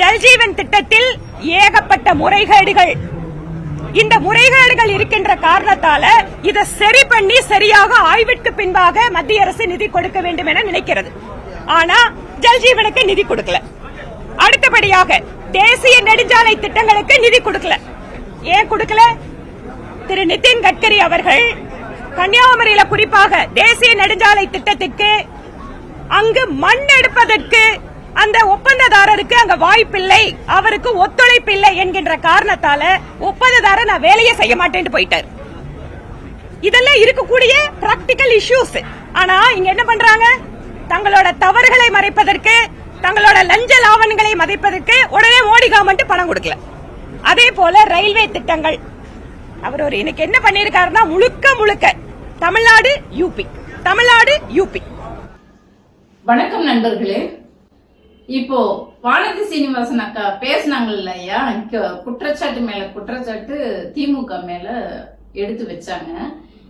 ஜல்ஜீவன் திட்டத்தில் ஏகப்பட்ட முறைகேடுகள். இந்த முறைகேடுகள் இருக்கின்ற காரணத்தால இதை சரி பண்ணி சரியாக ஆய்விற்கு பின்பாக மத்திய அரசு நிதி கொடுக்க வேண்டும் என நினைக்கிறது. ஆனா ஜல்ஜீவனுக்கு நிதி கொடுக்கல. அடுத்தபடியாக தேசிய நெடுஞ்சாலை திட்டங்களுக்கு நிதி கொடுக்கல. ஏன் கொடுக்கல? திரு நிதின் கட்கரி அவர்கள் கன்னியாகுமரியில குறிப்பாக தேசிய நெடுஞ்சாலை திட்டத்திற்கு அங்கு மண் எடுப்பதற்கு அந்த ஒப்பந்ததாரருக்கு அங்க வாய்ப்பில்லை. அவருக்கு ஒத்துழைப்பு இல்லை என்கின்ற காரணத்தால ஒப்பந்ததாரர் நான் வேலையை செய்ய மாட்டேன்னு போயிட்டார். இதெல்லாம் இருக்கக்கூடிய பிராக்டிக்கல் இஷ்யூஸ் ஆனா இங்க என்ன பண்றாங்க? தங்களோட தவறுகளை மறைப்பதற்கு தங்களோட லஞ்ச லாவணங்களை மறைப்பதற்கு உடனே மோடி கவர்மெண்ட் பணம் கொடுக்கல. அதே போல ரயில்வே திட்டங்கள். அவர் ஒரு எனக்கு என்ன பண்ணிருக்காருன்னா முழுக்க முழுக்க தமிழ்நாடு யூபி தமிழ்நாடு யூபி வணக்கம் நண்பர்களே. இப்போ வானதி சீனிவாசன் அக்கா பேசினாங்க இல்லையா இங்க குற்றச்சாட்டு மேல குற்றச்சாட்டு திமுக மேல எடுத்து வச்சாங்க.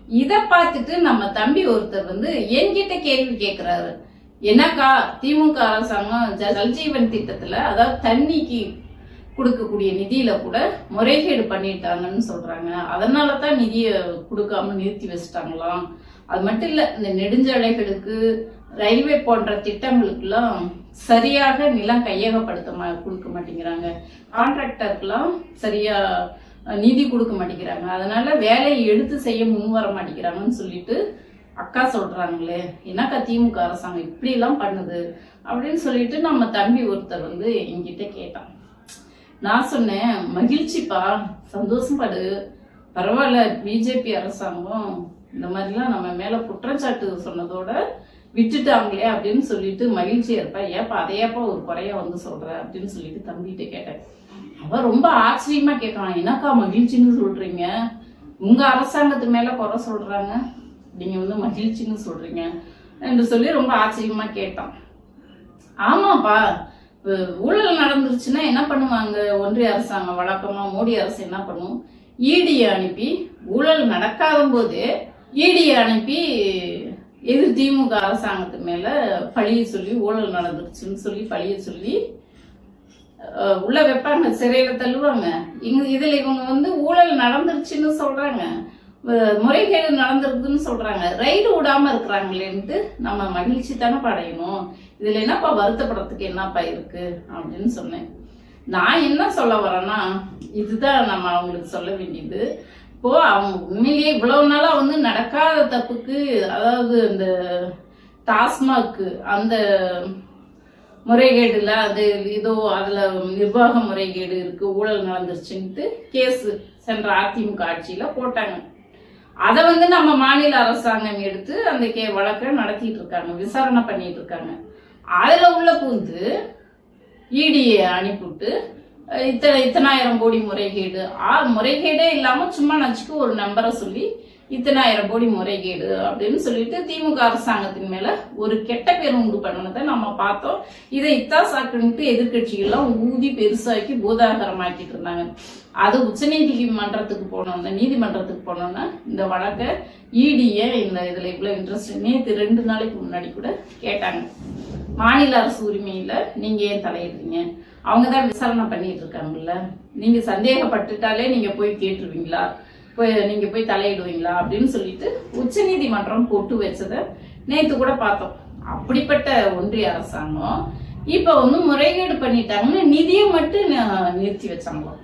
இத பார்த்துட்டு நம்ம தம்பி ஒருத்தர் வந்து என்கிட்ட கேள்வி கேக்குறாரு. என்னக்கா திமுக அரசாங்கம் ஜ- ஜல்ஜீவன் திட்டத்துல அதாவது தண்ணிக்கு கொடுக்கக்கூடிய நிதியில கூட முறைகேடு பண்ணிட்டாங்கன்னு சொல்றாங்க. அதனால தான் நிதியை கொடுக்காம நிறுத்தி வச்சுட்டாங்களாம். அது மட்டும் இல்ல இந்த நெடுஞ்சாலைகளுக்கு ரயில்வே போன்ற திட்டங்களுக்கெல்லாம் சரியாக நிலம் கையகப்படுத்த மா- கொடுக்க மாட்டேங்கிறாங்க. கான்ட்ராக்டருக்கெல்லாம் சரியா நிதி கொடுக்க மாட்டேங்கிறாங்க. அதனால வேலையை எடுத்து செய்ய முன் வர மாட்டேங்கிறாங்கன்னு சொல்லிட்டு அக்கா சொல்றாங்களே என்னக்கா திமுக அரசாங்கம் இப்படி எல்லாம் பண்ணுது? அப்படின்னு சொல்லிட்டு நம்ம தம்பி ஒருத்தர் வந்து என்கிட்ட கேட்டான். நான் சொன்னேன் மகிழ்ச்சிப்பா சந்தோஷப்படு. பரவாயில்ல பிஜேபி அரசாங்கம் இந்த மாதிரிலாம் நம்ம மேல குற்றச்சாட்டு சொன்னதோட விட்டுட்டாங்களே அப்படின்னு சொல்லிட்டு மகிழ்ச்சியா இருப்பா ஏப்பா அதையப்பா ஒரு குறைய வந்து சொல்ற அப்படின்னு சொல்லிட்டு தம்பிகிட்ட கேட்டேன். அவ ரொம்ப ஆச்சரியமா கேட்கலாம் என்னக்கா மகிழ்ச்சின்னு சொல்றீங்க? உங்க அரசாங்கத்து மேல குறை சொல்றாங்க. நீங்க வந்து மகிழ்ச்சின்னு சொல்றீங்க. என்று சொல்லி ரொம்ப ஆச்சரியமா கேட்டான். ஆமாப்பா ஊழல் நடந்துருச்சுன்னா என்ன பண்ணுவாங்க? ஒன்றிய அரசாங்கம் வழக்கமா மோடி அரசு என்ன பண்ணும்? ஈடியை அனுப்பி ஊழல் நடக்காத போது ஈடியை அனுப்பி எதிர் திமுக அரசாங்கத்து மேல பழிய சொல்லி ஊழல் நடந்துருச்சுன்னு சொல்லி பழிய சொல்லி உள்ள வைப்பாங்க சிறையில தள்ளுவாங்க. இங்க இதுல இவங்க வந்து ஊழல் நடந்துருச்சுன்னு சொல்றாங்க. முறைகேடு நடந்திருக்குன்னு சொல்றாங்க. ரைடு விடாம இருக்கிறாங்களேன்ட்டு நம்ம மகிழ்ச்சி தானே படையணும். இதுல என்னப்பா வருத்தப்படுறதுக்கு என்னப்பா இருக்கு அப்படின்னு சொன்னேன். நான் என்ன சொல்ல வரேன்னா இதுதான் நம்ம அவங்களுக்கு சொல்ல வேண்டியது. இப்போ அவங்க உண்மையிலேயே இவ்வளவு நாளா வந்து நடக்காத தப்புக்கு அதாவது இந்த டாஸ்மாக் அந்த முறைகேடுல அது ஏதோ அதுல நிர்வாக முறைகேடு இருக்கு ஊழல் நடந்துருச்சுன்ட்டு கேஸ் சென்ற அதிமுக ஆட்சியில போட்டாங்க. அதை வந்து நம்ம மாநில அரசாங்கம் எடுத்து அந்த கே வழக்கை நடத்திட்டு இருக்காங்க விசாரணை பண்ணிட்டு இருக்காங்க. அதுல உள்ள பூந்து இடியை அனுப்பிவிட்டு இத்தனை இத்தனாயிரம் கோடி முறைகேடு. ஆ முறைகேடே இல்லாம சும்மா நச்சுக்கு ஒரு நம்பரை சொல்லி இத்தனாயிரம் கோடி முறைகேடு அப்படின்னு சொல்லிட்டு திமுக அரசாங்கத்தின் மேல ஒரு கெட்ட பேர் உண்டு பண்ணதை நம்ம பார்த்தோம். இதை இத்தா சாக்குன்ட்டு எதிர்கட்சிகள்லாம் ஊதி பெருசாக்கி பூதாகரமாக்கிட்டு இருந்தாங்க. அது உச்சநீதிமன்றத்துக்கு போனோம்னா நீதிமன்றத்துக்கு போனோம்னா இந்த வழக்கை இடிய இந்த இதுல இவ்வளவு இன்ட்ரெஸ்ட் நேற்று ரெண்டு நாளைக்கு முன்னாடி கூட கேட்டாங்க. மாநில அரசு உரிமையில நீங்க ஏன் தலையிடுறீங்க? அவங்க தான் விசாரணை பண்ணிட்டு இருக்காங்கல்ல. நீங்க சந்தேகப்பட்டுட்டாலே நீங்க போய் கேட்டுருவீங்களா? போய் நீங்க போய் தலையிடுவீங்களா? அப்படின்னு சொல்லிட்டு உச்சநீதிமன்றம் போட்டு வச்சதை நேத்து கூட பார்த்தோம். அப்படிப்பட்ட ஒன்றிய அரசாங்கம் இப்ப வந்து முறைகேடு பண்ணிட்டாங்கன்னு நிதியை மட்டும் நிறுத்தி வச்சாங்களாம்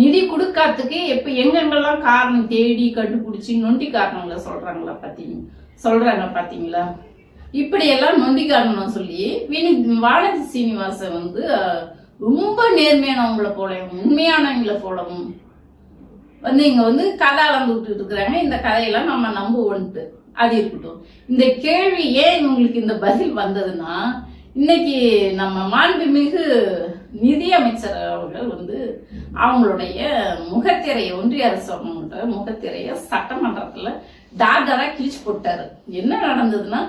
நிதி கொடுக்காததுக்கு எப்ப எங்கெங்கெல்லாம் காரணம் தேடி கண்டுபிடிச்சி நொண்டி காரணங்களை சொல்றாங்களா பாத்தீங்க சொல்றாங்க பாத்தீங்களா? இப்படியெல்லாம் நொண்டி காரணம் சொல்லி வினி வானதி சீனிவாசன் வந்து ரொம்ப நேர்மையானவங்கள போலவும் உண்மையானவங்கள போலவும் வந்து இங்க வந்து கதை அளந்து விட்டுட்டு இருக்கிறாங்க. இந்த கதையெல்லாம் நம்ம நம்புவோன்ட்டு அது இருக்கட்டும். இந்த கேள்வி ஏன் இவங்களுக்கு இந்த பதில் வந்ததுன்னா இன்னைக்கு நம்ம மாண்புமிகு நிதியமைச்சர் அவர்கள் வந்து அவங்களுடைய முகத்திரையை ஒன்றிய அரசாங்கோட முகத்திரைய சட்டமன்றத்துல டார்டரா கிழிச்சு போட்டாரு. என்ன நடந்ததுன்னா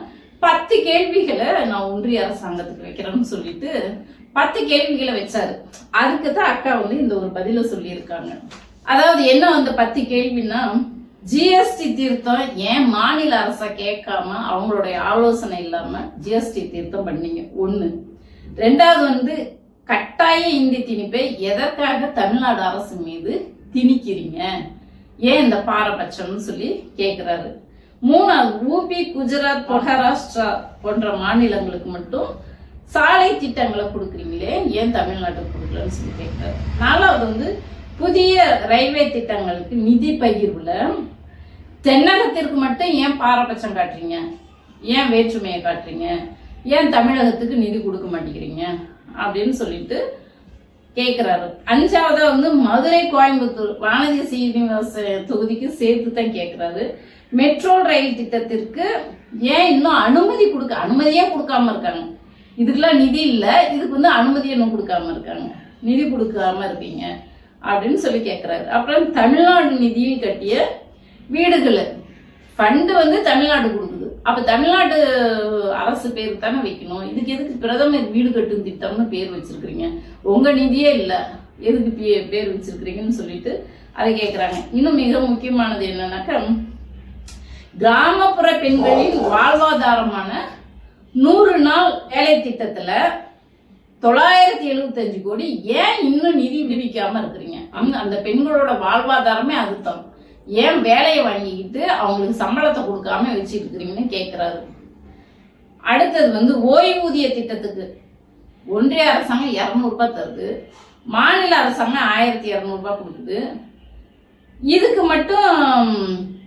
பத்து கேள்விகளை நான் ஒன்றிய அரசாங்கத்துக்கு வைக்கிறேன்னு சொல்லிட்டு பத்து கேள்விகளை வச்சாரு. அதுக்கு தான் அக்கா வந்து இந்த ஒரு பதில சொல்லியிருக்காங்க. அதாவது என்ன அந்த பத்து கேள்வின்னா ஜிஎஸ்டி தீர்த்தம் ஏன் மாநில அரசா கேட்காம அவங்களுடைய ஆலோசனை இல்லாம ஜிஎஸ்டி தீர்த்தம் பண்ணீங்க? ஒண்ணு. ரெண்டாவது வந்து கட்டாய இந்தி திணிப்பை எதற்காக தமிழ்நாடு அரசு மீது திணிக்கிறீங்க? ஏன் இந்த பாரபட்சம்னு சொல்லி கேட்கிறாரு மூணாவது ஊபி குஜராத் மகாராஷ்டிரா போன்ற மாநிலங்களுக்கு மட்டும் சாலை திட்டங்களை கொடுக்குறீங்களே ஏன் தமிழ்நாட்டுக்கு கொடுக்கலன்னு சொல்லி கேட்குறாரு. நாலாவது வந்து புதிய ரயில்வே திட்டங்களுக்கு நிதி பகிர்வுல தென்னகத்திற்கு மட்டும் ஏன் பாரபட்சம் காட்டுறீங்க? ஏன் வேற்றுமையை காட்டுறீங்க? ஏன் தமிழகத்துக்கு நிதி கொடுக்க மாட்டேங்கிறீங்க? அப்படின்னு சொல்லிட்டு கேட்குறாரு அஞ்சாவதா வந்து மதுரை கோயம்புத்தூர் வானதி சீனிவாச தொகுதிக்கு சேர்த்து தான் கேட்குறாரு மெட்ரோ ரயில் திட்டத்திற்கு ஏன் இன்னும் அனுமதி கொடுக்க அனுமதியே கொடுக்காம இருக்காங்க. இதுக்கெல்லாம் நிதி இல்லை. இதுக்கு வந்து அனுமதி இன்னும் கொடுக்காம இருக்காங்க. நிதி கொடுக்காம இருக்கீங்க. அப்படின்னு சொல்லி கேட்குறாரு அப்புறம் தமிழ்நாடு நிதியில் கட்டிய வீடுகள். ஃபண்டு வந்து தமிழ்நாடு கொடுக்குது. அப்போ தமிழ்நாடு அரசு பேர் தானே வைக்கணும். இதுக்கு எதுக்கு பிரதமர் வீடு கட்டும் திட்டம்னு பேர் வச்சிருக்கிறீங்க? உங்கள் நிதியே இல்லை. எதுக்கு பே- பேர் வச்சிருக்கிறீங்கன்னு சொல்லிட்டு அதை கேட்குறாங்க இன்னும் மிக முக்கியமானது என்னன்னாக்கா கிராமப்புற பெண்களின் வாழ்வாதாரமான நூறு நாள் வேலை திட்டத்துல தொள்ளாயிரத்தி எழுபத்தஞ்சு கோடி ஏன் இன்னும் நிதி விடுவிக்காம இருக்கிறீங்க? அந்த அந்த பெண்களோட வாழ்வாதாரமே அதுதான் ஏன் வேலையை வாங்கிக்கிட்டு அவங்களுக்கு சம்பளத்தை கொடுக்காம வச்சுட்டு இருக்கிறீங்கன்னு கேட்குறாரு அடுத்தது வந்து ஓய்வூதிய திட்டத்துக்கு. ஒன்றிய அரசாங்கம் இரநூறுபா தருது. மாநில அரசாங்கம் ஆயிரத்தி இரநூறுபா கொடுக்குது. இதுக்கு மட்டும்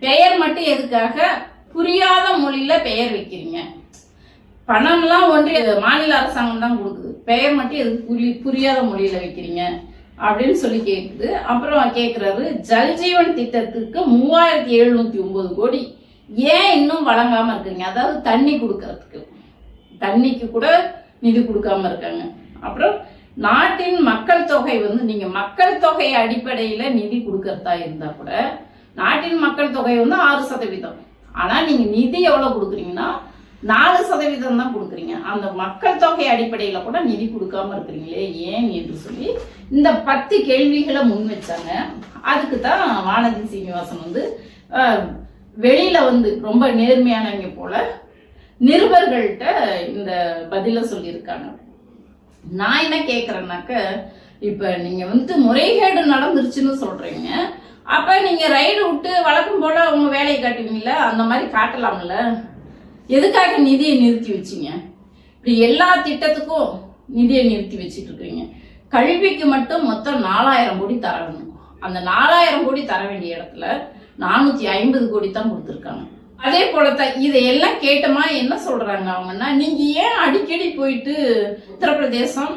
பெயர் மட்டும் எதுக்காக? புரியாத மொழியில பெயர் வைக்கிறீங்க. பணம்லாம் ஒன்றிய மாநில அரசாங்கம் தான் கொடுக்குது. பெயர் மட்டும் எதுக்கு புரி புரியாத மொழியில வைக்கிறீங்க? அப்படின்னு சொல்லி கேக்குது. அப்புறம் கேக்குறாரு ஜல்ஜீவன் திட்டத்துக்கு மூவாயிரத்தி எழுநூத்தி ஒன்பது கோடி. ஏன் இன்னும் வழங்காம இருக்கீங்க? அதாவது தண்ணி கொடுக்கறதுக்கு. தண்ணிக்கு கூட நிதி கொடுக்காம இருக்காங்க. அப்புறம் நாட்டின் மக்கள் தொகை வந்து நீங்க மக்கள் தொகை அடிப்படையில நிதி கொடுக்கறதா இருந்தா கூட நாட்டின் மக்கள் தொகை வந்து ஆறு சதவீதம். ஆனால் நீங்கள் நிதி எவ்வளோ கொடுக்குறீங்கன்னா நாலு சதவீதம் தான் கொடுக்குறீங்க. அந்த மக்கள் தொகை அடிப்படையில் கூட நிதி கொடுக்காம இருக்கிறீங்களே ஏன் என்று சொல்லி இந்த பத்து கேள்விகளை முன் வச்சாங்க. அதுக்கு தான் வானதி சீனிவாசன் வந்து வெளியில் வந்து ரொம்ப நேர்மையானவங்க போல நிருபர்கள்ட்ட இந்த பதிலை சொல்லியிருக்காங்க. நான் என்ன கேட்குறேன்னாக்க இப்போ நீங்கள் வந்து முறைகேடு நடந்துருச்சுன்னு சொல்கிறீங்க அப்ப நீங்க ரைடு விட்டு வழக்கம் போல உங்க வேலையை காட்டுவீங்கல்ல? அந்த மாதிரி காட்டலாம்ல. எதுக்காக நிதியை நிறுத்தி வச்சீங்க? இப்படி எல்லா திட்டத்துக்கும் நிதியை நிறுத்தி வச்சுட்டு இருக்கீங்க கல்விக்கு மட்டும் மொத்தம் நாலாயிரம் கோடி தர வேணும் அந்த நாலாயிரம் கோடி தர வேண்டிய இடத்துல நானூத்தி ஐம்பது கோடி தான் கொடுத்துருக்காங்க. அதே போலத்தான் இதையெல்லாம் கேட்டமா என்ன சொல்றாங்க அவங்கன்னா நீங்க ஏன் அடிக்கடி போயிட்டு உத்தரப்பிரதேசம்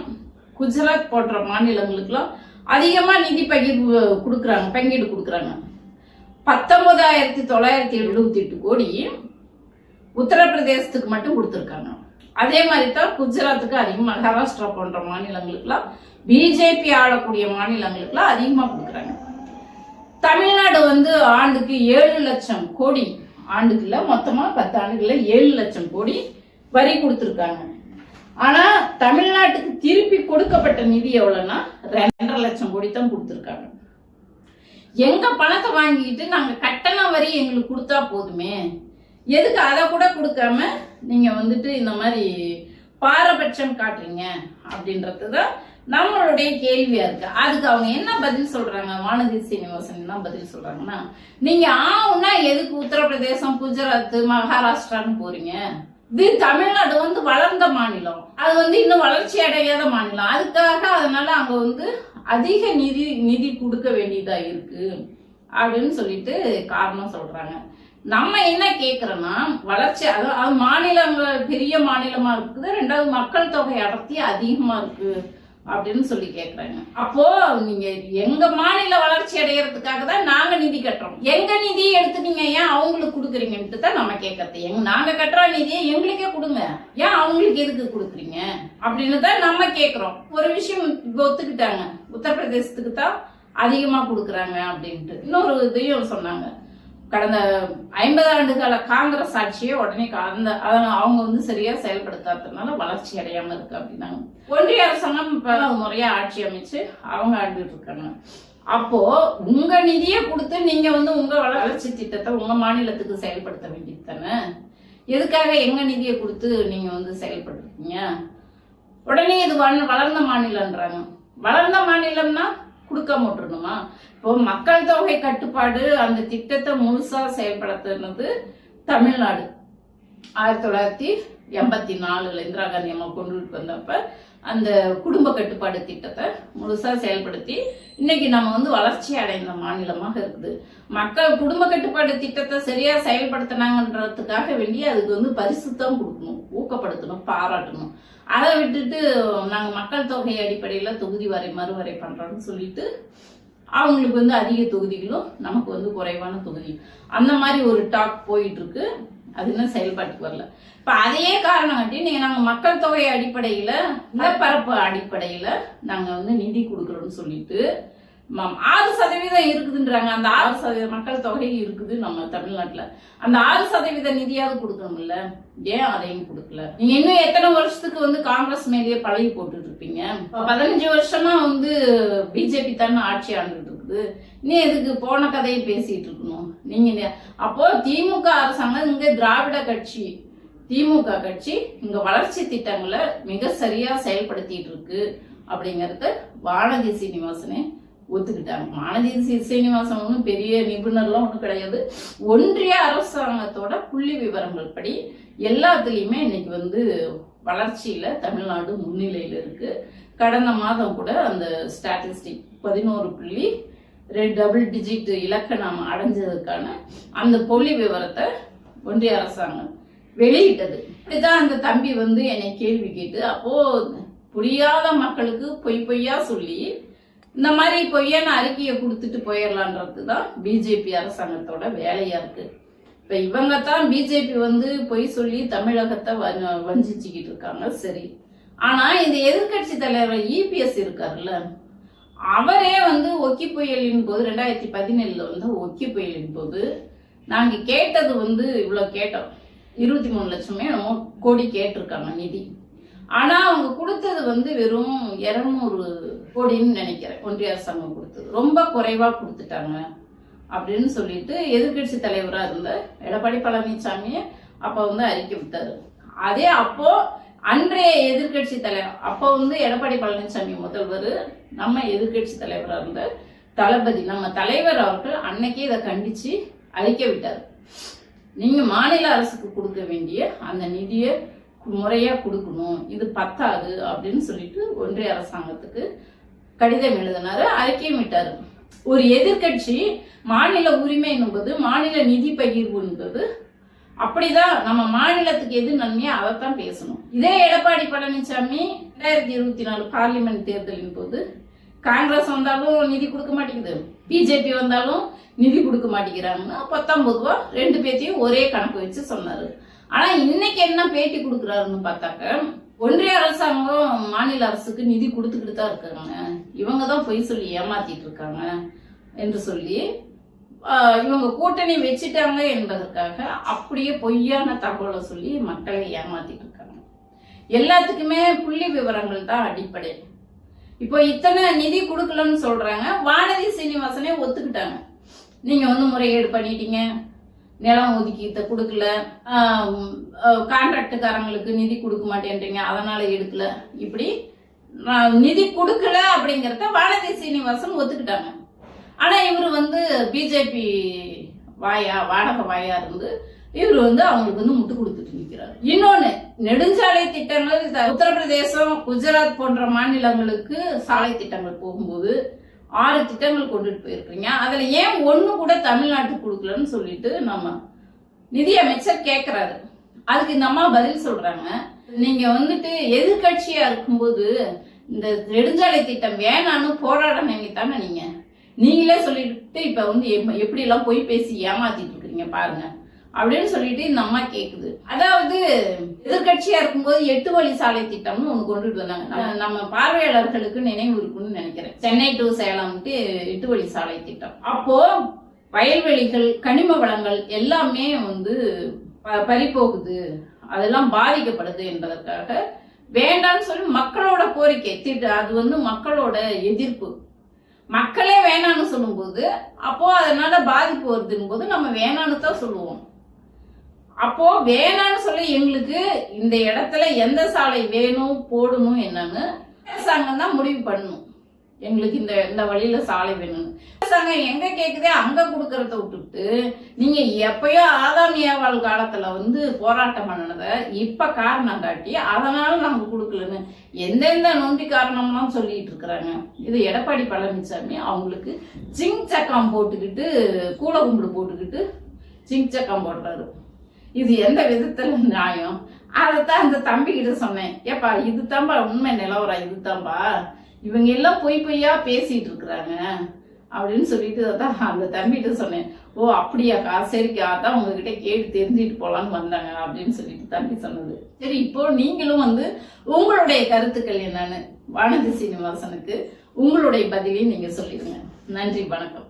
குஜராத் போன்ற மாநிலங்களுக்குலாம் அதிகமாக நிதி பகிர்வு கொடுக்குறாங்க பங்கீடு கொடுக்குறாங்க. பத்தொன்பதாயிரத்தி தொள்ளாயிரத்தி எழுபத்தி எட்டு கோடி உத்தரப்பிரதேசத்துக்கு மட்டும் கொடுத்துருக்காங்க. அதே மாதிரி தான் குஜராத்துக்கு அதிகம் மகாராஷ்டிரா போன்ற மாநிலங்களுக்குலாம் பிஜேபி ஆளக்கூடிய மாநிலங்களுக்குலாம் அதிகமாக கொடுக்குறாங்க. தமிழ்நாடு வந்து ஆண்டுக்கு ஏழு லட்சம் கோடி ஆண்டுக்குள்ள மொத்தமாக பத்து ஆண்டுகளில் ஏழு லட்சம் கோடி வரி கொடுத்துருக்காங்க. ஆனா தமிழ்நாட்டுக்கு திருப்பி கொடுக்கப்பட்ட நிதி எவ்வளவுன்னா ரெண்டரை லட்சம் கோடி தான் கொடுத்துருக்காங்க. எங்க பணத்தை வாங்கிக்கிட்டு நாங்க கட்டண வரி எங்களுக்கு கொடுத்தா போதுமே? எதுக்கு அதை கூட கொடுக்காம நீங்க வந்துட்டு இந்த மாதிரி பாரபட்சம் காட்டுறீங்க அப்படின்றது தான் நம்மளுடைய கேள்வியா இருக்கு. அதுக்கு அவங்க என்ன பதில் சொல்றாங்க? வானதி சீனிவாசன் என்ன பதில் சொல்றாங்கன்னா நீங்க ஆவுன்னா எதுக்கு உத்தரப்பிரதேசம் குஜராத் மகாராஷ்டிரான்னு போறீங்க? இது தமிழ்நாடு வந்து வளர்ந்த மாநிலம். அது வந்து இன்னும் வளர்ச்சி அடையாத மாநிலம். அதுக்காக அதனால அங்க வந்து அதிக நிதி நிதி கொடுக்க வேண்டியதா இருக்கு. அப்படின்னு சொல்லிட்டு காரணம் சொல்றாங்க. நம்ம என்ன கேக்குறோம்னா வளர்ச்சி அது அது மாநிலங்கள் பெரிய மாநிலமா இருக்குது. ரெண்டாவது மக்கள் தொகை அடர்த்தி அதிகமா இருக்கு. அப்படின்னு சொல்லி கேக்குறாங்க. அப்போ நீங்க எங்க மாநில வளர்ச்சி அடையிறதுக்காக தான் நாங்க நிதி கட்டுறோம். எங்க நிதியை எடுத்து நீங்க ஏன் அவங்களுக்கு கொடுக்குறீங்கன்ட்டு தான் நம்ம கேட்கறது எங்க நாங்க கட்டுற நிதியை எங்களுக்கே கொடுங்க. ஏன் அவங்களுக்கு எதுக்கு கொடுக்குறீங்க? அப்படின்னு தான் நம்ம கேட்குறோம் ஒரு விஷயம் ஒத்துக்கிட்டாங்க. உத்தரப்பிரதேசத்துக்கு தான் அதிகமா கொடுக்குறாங்க அப்படின்ட்டு. இன்னொரு இதையும் சொன்னாங்க. கடந்த ஐம்பது ஆண்டு கால காங்கிரஸ் ஆட்சியை உடனே அந்த அதனால் அவங்க வந்து சரியா செயல்படுத்தாததுனால வளர்ச்சி அடையாம இருக்கு அப்படின்னாங்க. ஒன்றிய அரசாங்கம் இப்ப முறையா ஆட்சி அமைச்சு அவங்க ஆண்டுட்டு இருக்காங்க. அப்போ உங்க நிதியை கொடுத்து நீங்க வந்து உங்க வளர்ச்சி திட்டத்தை உங்க மாநிலத்துக்கு செயல்படுத்த வேண்டியது தானே? எதுக்காக எங்க நிதியை கொடுத்து நீங்க வந்து செயல்படுறீங்க? உடனே இது வளர்ந்த மாநிலம்ன்றாங்க. வளர்ந்த மாநிலம்னா கொடுக்காம விட்டுறணுமா? இப்போ மக்கள் தொகை கட்டுப்பாடு அந்த திட்டத்தை முழுசா செயல்படுத்தினது தமிழ்நாடு. ஆயிரத்தி தொள்ளாயிரத்தி எண்பத்தி நாலுல இந்திரா காந்தி அம்மா கொண்டுட்டு வந்தப்ப அந்த குடும்ப கட்டுப்பாடு திட்டத்தை முழுசாக செயல்படுத்தி இன்னைக்கு நம்ம வந்து வளர்ச்சி அடைந்த மாநிலமாக இருக்குது. மக்கள் குடும்ப கட்டுப்பாடு திட்டத்தை சரியாக செயல்படுத்தினாங்கன்றதுக்காக வேண்டி அதுக்கு வந்து பரிசுத்தம் கொடுக்கணும் ஊக்கப்படுத்தணும் பாராட்டணும். அதை விட்டுட்டு நாங்கள் மக்கள் தொகை அடிப்படையில் தொகுதி வரை மறுவரை பண்ணுறோன்னு சொல்லிட்டு அவங்களுக்கு வந்து அதிக தொகுதிகளும் நமக்கு வந்து குறைவான தொகுதி அந்த மாதிரி ஒரு டாக் போயிட்டு இருக்கு. அது இன்னும் செயல்பாட்டுக்கு வரல. இப்ப அதையே காரணம் காட்டி நீங்க நாங்க மக்கள் தொகை அடிப்படையில நிலப்பரப்பு அடிப்படையில நாங்க வந்து நிதி கொடுக்கறோம்னு சொல்லிட்டு ஆறு சதவீதம் இருக்குதுன்றாங்க. அந்த ஆறு சதவீத மக்கள் தொகை இருக்குது நம்ம தமிழ்நாட்டுல. அந்த ஆறு சதவீத நிதியாவது கொடுக்கணும்ல? ஏன் அதையும் கொடுக்கல? நீங்க இன்னும் எத்தனை வருஷத்துக்கு வந்து காங்கிரஸ் மேலேயே பழகி போட்டுட்டு இருப்பீங்க? பதினஞ்சு வருஷமா வந்து பிஜேபி தானே ஆட்சி ஆண்டுட்டு இருக்குது நீ எதுக்கு போன கதையை பேசிட்டு இருக்கணும். நீங்க அப்போ திமுக அரசாங்கம் இங்க திராவிட கட்சி திமுக கட்சி இங்க வளர்ச்சி திட்டங்களை மிக சரியா செயல்படுத்திட்டு இருக்கு அப்படிங்கறத வானதி சீனிவாசனே ஒத்துக்கிட்டாங்க. வானதி சீனிவாசன் ஒன்றும் பெரிய நிபுணர்லாம் ஒன்றும் கிடையாது. ஒன்றிய அரசாங்கத்தோட புள்ளி விவரங்கள் படி எல்லாத்துலேயுமே இன்னைக்கு வந்து வளர்ச்சியில் தமிழ்நாடு முன்னிலையில் இருக்கு. கடந்த மாதம் கூட அந்த ஸ்டாட்டிஸ்டிக் பதினோரு புள்ளி ரெண்டு டபுள் டிஜிட் இலக்கை நாம் அடைஞ்சதுக்கான அந்த புள்ளி விவரத்தை ஒன்றிய அரசாங்கம் வெளியிட்டது. இப்படிதான் அந்த தம்பி வந்து என்னை கேள்வி கேட்டு அப்போது புரியாத மக்களுக்கு பொய் பொய்யா சொல்லி இந்த மாதிரி பொய்யான அறிக்கையை கொடுத்துட்டு போயிடலான்றது தான் பிஜேபி அரசாங்கத்தோட வேலையா இருக்கு. இப்போ இவங்க தான் பிஜேபி வந்து பொய் சொல்லி தமிழகத்தை வ- வஞ்சிச்சுக்கிட்டு இருக்காங்க சரி. ஆனால் இந்த எதிர்க்கட்சி தலைவர் இபிஎஸ் இருக்காருல்ல அவரே வந்து ஒக்கி புயலின் போது ரெண்டாயிரத்தி பதினேழுல வந்து ஒக்கி புயலின் போது நாங்க கேட்டது வந்து இவ்வளவு கேட்டோம். இருபத்தி மூணு லட்சமே என்னமோ கோடி கேட்டிருக்காங்க நிதி. ஆனா அவங்க கொடுத்தது வந்து வெறும் இருநூறு கோடின்னு நினைக்கிறேன். ஒன்றிய அரசாங்கம் கொடுத்தது. ரொம்ப குறைவா கொடுத்துட்டாங்க அப்படின்னு சொல்லிட்டு எதிர்க்கட்சி தலைவராக இருந்த எடப்பாடி பழனிசாமியை அப்போ வந்து அறிக்கை விட்டாரு. அதே அப்போ அன்றைய எதிர்க்கட்சி தலைவர் அப்போ வந்து எடப்பாடி பழனிசாமி முதல்வர் நம்ம எதிர்க்கட்சி தலைவராக இருந்த தளபதி நம்ம தலைவர் அவர்கள் அன்னைக்கே இதை கண்டித்து அழிக்க விட்டார். நீங்கள் மாநில அரசுக்கு கொடுக்க வேண்டிய அந்த நிதியை முறையாக கொடுக்கணும். இது பத்தாது அப்படின்னு சொல்லிட்டு ஒன்றிய அரசாங்கத்துக்கு கடிதம் எழுதினாரு அறிக்கையும் விட்டார். ஒரு எதிர்க்கட்சி மாநில உரிமை என்பது மாநில நிதி பகிர்வு என்பது அப்படிதான் நம்ம மாநிலத்துக்கு எது நன்மையோ அதைத்தான் பேசணும். இதே எடப்பாடி பழனிசாமி ரெண்டாயிரத்தி இருபத்தி நாலு பார்லிமெண்ட் தேர்தலின் போது காங்கிரஸ் வந்தாலும் நிதி கொடுக்க மாட்டேங்குது. பிஜேபி வந்தாலும் நிதி கொடுக்க மாட்டேங்கிறாங்கன்னா பத்தொன்பது ரூபா ரெண்டு பேர்த்தையும் ஒரே கணக்கு வச்சு சொன்னாரு. ஆனா இன்னைக்கு என்ன பேட்டி கொடுக்குறாருன்னு பார்த்தாக்க ஒன்றிய அரசாங்கம் மாநில அரசுக்கு நிதி கொடுத்துக்கிட்டு தான் இருக்காங்க. இவங்க தான் பொய் சொல்லி ஏமாத்திட்டு இருக்காங்க என்று சொல்லி இவங்க கூட்டணி வச்சுட்டாங்க என்பதற்காக அப்படியே பொய்யான தகவலை சொல்லி மக்களை ஏமாத்திட்டு இருக்காங்க. எல்லாத்துக்குமே புள்ளி விவரங்கள் தான் அடிப்படை. இப்போ இத்தனை நிதி கொடுக்கலன்னு சொல்றாங்க. வானதி சீனிவாசனே ஒத்துக்கிட்டாங்க. நீங்க வந்து முறைகேடு பண்ணிட்டீங்க. நிலம் ஒதுக்கீட்ட கொடுக்கல. கான்ட்ராக்டுக்காரங்களுக்கு நிதி கொடுக்க மாட்டேன்றீங்க. அதனால எடுக்கல. இப்படி நிதி கொடுக்கல அப்படிங்கிறத வானதி சீனிவாசன் ஒத்துக்கிட்டாங்க. ஆனா இவர் வந்து பிஜேபி வாயா வாடகை வாயா இருந்து இவர் வந்து அவங்களுக்கு வந்து முட்டு கொடுத்துட்டு நிற்கிறார் இன்னொன்னு நெடுஞ்சாலை திட்டங்கள் உத்தரப்பிரதேசம் குஜராத் போன்ற மாநிலங்களுக்கு சாலை திட்டங்கள் போகும்போது ஆறு திட்டங்கள் கொண்டுட்டு போயிருக்கீங்க. அதுல ஏன் ஒண்ணு கூட தமிழ்நாட்டுக்கு கொடுக்கலன்னு சொல்லிட்டு நம்ம நிதியமைச்சர் கேட்குறாரு அதுக்கு இந்த அம்மா பதில் சொல்றாங்க. நீங்க வந்துட்டு எதிர்கட்சியா இருக்கும்போது இந்த நெடுஞ்சாலை திட்டம் வேணான்னு போராட தானே நீங்க? நீங்களே சொல்லிட்டு இப்ப வந்து எப்- எப்படி எல்லாம் போய் பேசி ஏமாத்திட்டு இருக்கீங்க பாருங்க. அப்படின்னு சொல்லிட்டு இந்த அம்மா கேக்குது. அதாவது எதிர்கட்சியா இருக்கும்போது எட்டு வழி சாலை திட்டம்னு ஒண்ணு கொண்டுட்டு வந்தாங்க. நம்ம- பார்வையாளர்களுக்கு நினைவு இருக்குன்னு நினைக்கிறேன். சென்னை டு சேலம்ட்டு எட்டு வழி சாலை திட்டம். அப்போ வயல்வெளிகள் கனிம வளங்கள் எல்லாமே வந்து ப- பறிபோகுது. அதெல்லாம் பாதிக்கப்படுது என்பதற்காக வேண்டாம்னு சொல்லி மக்களோட கோரிக்கை. திட்டு அது வந்து மக்களோட எதிர்ப்பு. மக்களே வேணாம்னு சொல்லும்போது அப்போ அதனால பாதிப்பு வருதுன்னு போது நம்ம வேணான்னு தான் சொல்லுவோம். அப்போ வேணாம்னு சொல்லி எங்களுக்கு இந்த இடத்துல எந்த சாலை வேணும் போடணும் என்னன்னு அரசாங்கம் தான் முடிவு பண்ணணும் எங்களுக்கு இந்த இந்த வழியில சாலை வேணும்னு. அரசாங்கம் எங்க கேக்குதே அங்க கொடுக்கறத விட்டுட்டு நீங்க எப்பயோ ஆதாமியாவாள் காலத்துல வந்து போராட்டம் பண்ணதை இப்ப காரணம் காட்டி அதனால நாங்க கொடுக்கலன்னு எந்தெந்த நொண்டி காரணம்லாம் சொல்லிட்டு இருக்கிறாங்க. இது எடப்பாடி பழனிசாமி அவங்களுக்கு சிங் சக்கம் போட்டுக்கிட்டு கூல கும்பிடு போட்டுக்கிட்டு சிங் சக்கம் போடுறாரு. இது எந்த விதத்துல நியாயம்? அதைத்தான் அந்த தம்பிக்கிட்ட சொன்னேன். ஏப்பா இதுதான்பா உண்மை நிலவரம் இதுதான்பா. இவங்க எல்லாம் பொய் பொய்யா பேசிட்டு இருக்கிறாங்க. அப்படின்னு சொல்லிட்டு தான் அந்த தம்பிகிட்ட சொன்னேன். ஓ அப்படியாக்கா சரிக்கா அதான் உங்ககிட்ட கேட்டு தெரிஞ்சுட்டு போகலான்னு வந்தாங்க அப்படின்னு சொல்லிட்டு தம்பி சொன்னது. சரி இப்போ நீங்களும் வந்து உங்களுடைய கருத்துக்கள் என்னன்னு வானதி சீனிவாசனுக்கு உங்களுடைய பதிலையும் நீங்க சொல்லிடுங்க. நன்றி வணக்கம்.